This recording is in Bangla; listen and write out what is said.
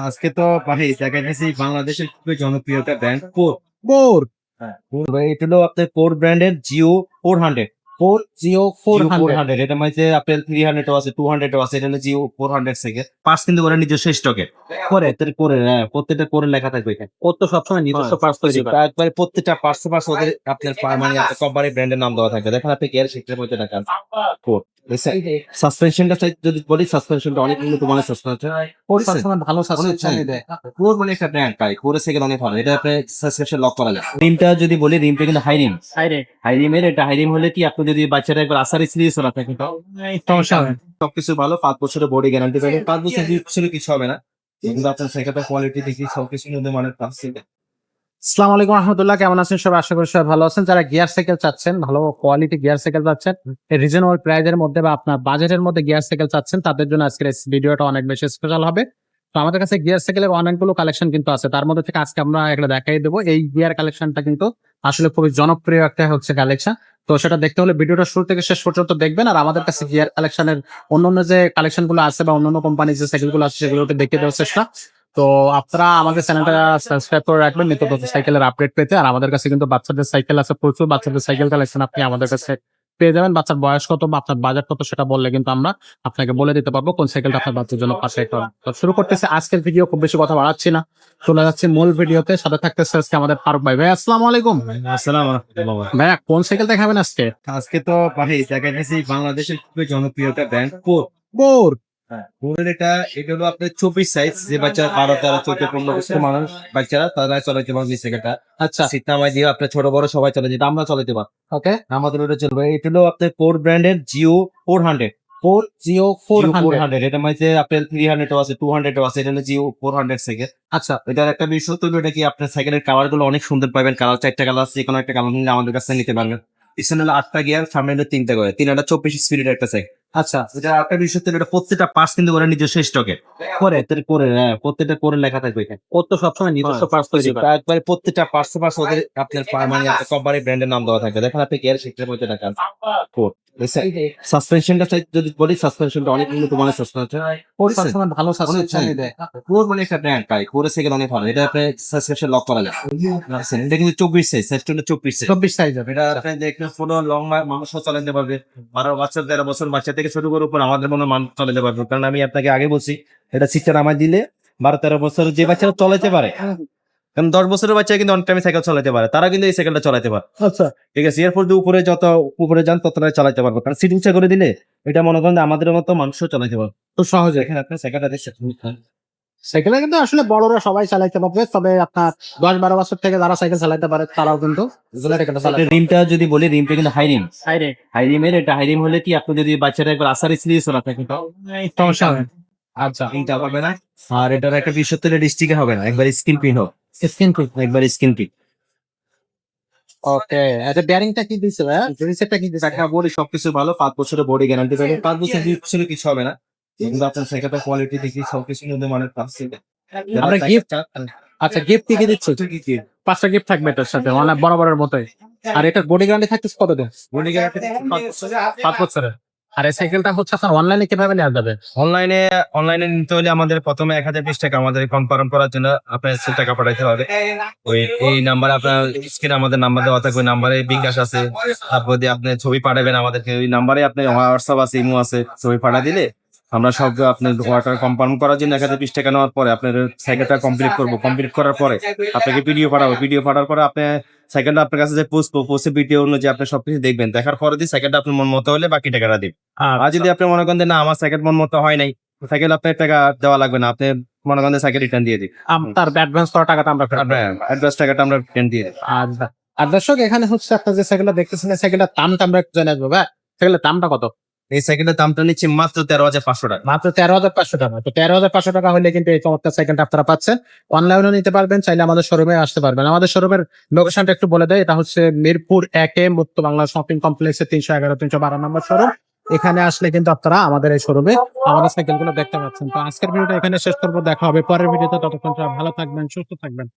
আজকে তো মানে দেখা গেছে বাংলাদেশের খুবই জনপ্রিয় একটা ব্র্যান্ড কোর ফোর হ্যাঁ এটা হলো আপনার কোর ব্র্যান্ডের Geo four hundred four Geo four four hundred এটা মানে আপনার থ্রি হান্ড্রেড আছে টু হান্ড্রেড আছে এটা হলো জিও ফোর হান্ড্রেড থেকে। পাঁচ কিন্তু ওরা নিজস্ব স্টকে করে প্রত্যেকটা করে হ্যাঁ প্রত্যেকটা করে লেখা থাকবে এখানে। ও তো সবসময় নিজস্ব হ্যাঁ, পার্স তৈরি করে। একবারে প্রত্যেকটা পার্সে পার্স ওদের আপনার মানে কোম্পানি ব্র্যান্ডের নাম দেওয়া থাকবে। দেখেন আপনি কেয়ার শিখতে মধ্যে টাকা কোর সাসপেনশনটা যদি বলি সাসপেনশনটা অনেক উন্নত মানের সাসপেনশন ফোর ভালো সাসপেনশন দেয়। কোর মানে একটা ব্র্যান্ড পাই অনেক ভালো। এটা আপনি সাসপেনশন লক করা যায়। রিমটা যদি বলি রিমটা কিন্তু হাই রিম হাই রিমের এটা হাই রিম হলে কি আপনি যদি বাচ্চারা একবার আসার সিরিয়াস আপনাকে সমস্যা হবে সবকিছু ভালো পাঁচ বছরের বডি গ্যারান্টি পাবেন। পাঁচ বছর দুই বছরের কিছু হবে না। কিন্তু আপনার সেখানে কোয়ালিটি দেখি সবকিছুর মধ্যে মানে আসসালামু আলাইকুম রহমতুল্লাহ, কেমন আছেন সবাই? আশা করি সবাই ভালো আছেন। যারা গিয়ার সাইকেল চাচ্ছেন, ভালো কোয়ালিটি গিয়ার সাইকেল চাচ্ছেন রিজনেবল প্রাইজের মধ্যে বা আপনার বাজেটের মধ্যে গিয়ার সাইকেল চাচ্ছেন, তাদের জন্য আজকের ভিডিওটা অনেক বেশি স্পেশাল হবে। তো আমাদের কাছে গিয়ার সাইকেলের অনেকগুলো কালেকশন কিন্তু আছে। তার মধ্যে থেকে আজকে আমরা একটা দেখাই দেবো। এই গিয়ার কালেকশনটা কিন্তু আসলে খুবই জনপ্রিয় একটা হচ্ছে কালেকশন তো সেটা দেখতে হলে ভিডিওটা শুরু থেকে শেষ পর্যন্ত দেখবেন। আর আমাদের কাছে গিয়ার কালেকশনের অন্যান্য যে কালেকশনগুলো আছে বা অন্যান্য কোম্পানির যে সাইকেলগুলো আছে, সেগুলোকে দেখে দেওয়ার চেষ্টা। তো আপনারা আমাদের চ্যানেলটা সাবস্ক্রাইব করে রাখবেন নিত্য নতুন সাইকেলের আপডেট পেতে। আর আমাদের কাছে কিন্তু বাচ্চাদের সাইকেল আছে প্রচুর বাচ্চাদের সাইকেল কালেকশন আপনি আমাদের কাছে পেয়ে যাবেন। বাচ্চার বয়স কত বা আপনার বাজেট কত সেটা বললে কিন্তু আমরা আপনাকে বলে দিতে পারব কোন সাইকেলটা আপনার বাচ্চার জন্য পারফেক্ট হবে। তো শুরু করতেছে। আজকের ভিডিও খুব বেশি কথা বাড়াচ্ছি না। চলে যাচ্ছে মূল ভিডিওতে সাথে থাকতেছে আজকে আমাদের ফারুক ভাই। ভাই আসসালামু আলাইকুম। আসসালাম ভাইয়া কোন সাইকেল দেখাবেন আজকে? আজকে তো দেখা গেছে বাংলাদেশের খুবই জনপ্রিয় একটা ব্র্যান্ড কোরের এটা এটা হলো আপনার চব্বিশ সাইজ যে বাচ্চা বারো তেরো চোদ্দ পনেরো বছর মানুষ বাচ্চারা তারা চলাইতে পারবে সেটা আচ্ছা। নামায় দিয়ে আপনার ছোট বড় সবাই চলে যেটা আমরা চলাইতে পারব। ওকে আমাদের ওটা চলবে এটা হলো আপনার কোর ব্র্যান্ডের Geo four hundred four Geo four four hundred এটা মানে আপনার থ্রি হান্ড্রেড আছে টু হান্ড্রেড আছে এটা হলো জিও ফোর হান্ড্রেড থেকে। আচ্ছা। এটার একটা বিষয় তো এটা কি আপনার সাইকেলের কালারগুলো অনেক সুন্দর পাবেন কালার চারটা কালার আছে কোনো একটা কালার নিলে আমাদের কাছে নিতে পারবেন। পিছনে হলো আটটা গিয়ার সামনে হলো তিনটা করে তিন একটা চব্বিশ স্পিডের একটা সাইকেল আচ্ছা এটা একটা বিষয় এটা প্রত্যেকটা কিন্তু ওরা নিজস্ব স্টকে করে প্রত্যেকটা করে হ্যাঁ প্রত্যেকটা করে লেখা থাকবে এখানে। ও সবসময় নিজস্ব হ্যাঁ, পার্স তৈরি করে। একবারে প্রত্যেকটা ওদের আপনার মানে কোম্পানি ব্র্যান্ডের নাম দেওয়া থাকবে। দেখেন আপনি গিয়ার শিখতে মধ্যে টাকা সাসপেনশনটা যদি বলি সাসপেনশনটা অনেক উন্নত মানের সাসপেনশন ভালো সাসপেনশন দেয়। কোর মানে একটা ব্র্যান্ড পাই কোরের থেকে অনেক ভালো। এটা আপনি সাসপেনশন লক করা যায়। এটা কিন্তু চব্বিশ সাইজ চব্বিশ সাইজ চব্বিশ সাইজের এটা আপনি দেখলে কোনো লং মানুষও চালাতে পারবে। বারো বাচ্চা তেরো বছর বাচ্চা থেকে শুরু করে উপর আমাদের মনে মান চলে পারবে কারণ আমি আপনাকে আগে বলছি এটা শিক্ষা নামায় দিলে বারো তেরো বছর যে বাচ্চারা চলাতে পারে কারণ দশ বছরের বাচ্চা কিন্তু অনেক টাইমে সাইকেল চালাতে পারে তারা কিন্তু এই সাইকেলটা চালাতে পারে। আচ্ছা। ঠিক আছে এরপর যে উপরে যত উপরে যান ততটা চালাতে পারব। কারণ সিটিং উঁচা করে দিলে এটা মনে করেন আমাদের মতো মানুষও চালাতে পারবে। তো সহজে এখানে আপনি সাইকেলটা দেখছেন। সাইকেলে কিন্তু আসলে বড়রা সবাই চালাইতে পারবে তবে আপনার দশ বারো বছর থেকে যারা সাইকেল চালাইতে পারে তারাও কিন্তু রিমটা যদি বলি রিমটা কিন্তু হাই রিম হাই রিমের এটা হাই রিম হলে কি আপনি যদি বাচ্চারা একবার আসার সিরিয়াস হন আপনাকে সমস্যা হবে আচ্ছা। হবে না? আর এটার একটা বিশ সত্তরের ডিস্ট্রিক্টে হবে না একবার স্ক্রিন প্রিন্ট হোক। স্ক্রিন কুইক একবার স্ক্রিন প্রিন্ট ওকে বেয়ারিংটা কি দিছে ভাই? রিসেটটা কি দিছে? বলি সবকিছু ভালো পাঁচ বছরের বডি গ্যারান্টি পাঁচ বছর কিছু হবে না। কিন্তু আপনার সাইকেলটা কোয়ালিটি দেখি সবকিছুর মধ্যে মানে পাচ্ছি আমরা gift- আচ্ছা গিফট কি কি পাঁচটা গিফট থাকবে এটার সাথে মানে বরাবরের মতোই। আর এটার বডি গ্যারান্টি থাকতেছে কত দিন বডি গ্যারান্টি পাঁচ বছরের। আর এই সাইকেলটা হচ্ছে আপনার অনলাইনে কীভাবে নেওয়া যাবে? অনলাইনে অনলাইনে নিতে হলে আমাদের প্রথমে এক হাজার বিশ টাকা আমাদের কনফার্ম করার জন্য আপনার সে টাকা পাঠাইতে হবে। ওই এই নাম্বারে আপনার স্ক্রিনে আমাদের নাম্বার দেওয়া থাকবে নাম্বারে বিকাশ আছে। তারপর দিয়ে আপনি ছবি পাঠাবেন আমাদেরকে ওই নাম্বারে আপনি হোয়াটসঅ্যাপ আছে ইমো আছে ছবি পাঠা দিলে আমরা সব আপনার ওয়াটার কনফার্ম করার জন্য এক হাজার বিশ টাকা নেওয়ার পরে আপনার সাইকেলটা কমপ্লিট করব। কমপ্লিট করার পরে আপনাকে ভিডিও পাঠাবো। ভিডিও পাঠার পরে আপনি সাইকেলটা আপনার কাছে যে পোস্ট পোস্টে ভিডিও অনুযায়ী আপনি সবকিছু দেখবেন। দেখার পরে দিয়ে সাইকেলটা আপনার মন মতো হলে বাকি টাকাটা দিবেন। আর যদি আপনি মনে করেন না আমার সাইকেল মন মতো হয় নাই সাইকেল আপনার টাকা দেওয়া লাগবে না আপনি মনে করেন সাইকেল রিটার্ন দিয়ে দিই তার অ্যাডভান্স করা টাকাটা আমরা অ্যাডভান্স টাকাটা আমরা রিটার্ন দিয়ে দিই আর আর দর্শক এখানে হচ্ছে আপনার যে সাইকেলটা দেখতেছেন এই সাইকেলটার দামটা আমরা জেনে আসব ভাই। সাইকেলের দামটা কত? এই সাইকেলের দামটা নিচ্ছে মাত্র তেরো হাজার পাঁচশো টাকা। মাত্র তেরো হাজার পাঁচশো টাকা। তো তেরো হাজার পাঁচশো টাকা হলে কিন্তু এই চমৎকার সাইকেলটা আপনারা পাচ্ছেন। অনলাইনেও নিতে পারবেন, চাইলে আমাদের শোরুমে আসতে পারবেন। আমাদের শোরুমের লোকেশনটা একটু বলে দেয় এটা হচ্ছে মিরপুর একে মুক্ত বাংলা শপিং কমপ্লেক্সের তিনশো এগারো, তিনশো বারো নম্বর শোরুম এখানে আসলে কিন্তু আপনারা আমাদের এই শোরুমে আমাদের সাইকেলগুলো দেখতে পাচ্ছেন। তো আজকের ভিডিওটা এখানে শেষ করব, দেখা হবে পরের ভিডিওতে ততক্ষণ ভালো থাকবেন, সুস্থ থাকবেন।